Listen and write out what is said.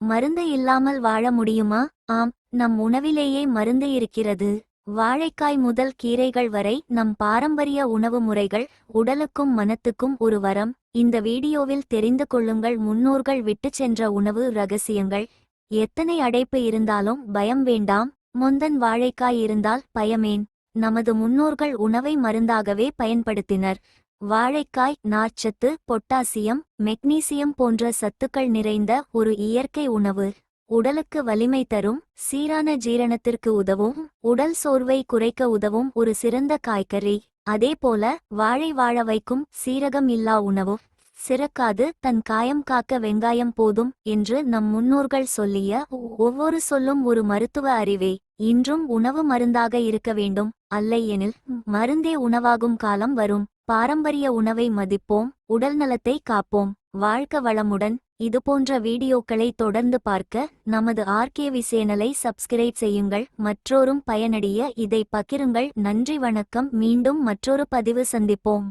மருந்து இல்லாமல் வாழ முடியுமா? ஆம் நம் உணவிலேயே மருந்து இருக்கிறது. வாழைக்காய் முதல் கீரைகள் வரை நம் பாரம்பரிய உணவு முறைகள் உடலுக்கும் மனத்துக்கும் ஒரு வரம். இந்த வீடியோவில் தெரிந்து கொள்ளுங்கள் முன்னோர்கள் விட்டுச் சென்ற உணவு ரகசியங்கள். எத்தனை அடைப்பு இருந்தாலும் பயம் வேண்டாம். முந்தன் வாழைக்காய் இருந்தால் பயமேன். நமது முன்னோர்கள் உணவை மருந்தாகவே பயன்படுத்தினர். வாழைக்காய் நார்ச்சத்து பொட்டாசியம் மெக்னீசியம் போன்ற சத்துக்கள் நிறைந்த ஒரு இயற்கை உணவு. உடலுக்கு வலிமை தரும் சீரான ஜீரணத்திற்கு உதவும் உடல் சோர்வை குறைக்க உதவும் ஒரு சிறந்த காய்கறி. அதேபோல வாழை வாழ வைக்கும் சீரகம் இல்லா உணவு சிறக்காது தன் காயம் காக்க வெங்காயம் போதும் என்று நம் முன்னோர்கள் சொல்லிய ஒவ்வொரு சொல்லும் ஒரு மருத்துவ அறிவே. இன்றும் உணவு மருந்தாக இருக்க வேண்டும் அல்லையெனில் மருந்தே உணவாகும் காலம் வரும். பாரம்பரிய உணவை மதிப்போம் உடல் நலத்தை காப்போம். வாழ்க்க வளமுடன். இதுபோன்ற வீடியோக்களை தொடர்ந்து பார்க்க நமது ஆர்கேவி சேனலை சப்ஸ்கிரைப் செய்யுங்கள். மற்றோரும் பயனடைய இதை பகிருங்கள். நன்றி வணக்கம். மீண்டும் மற்றொரு பதிவு சந்திப்போம்.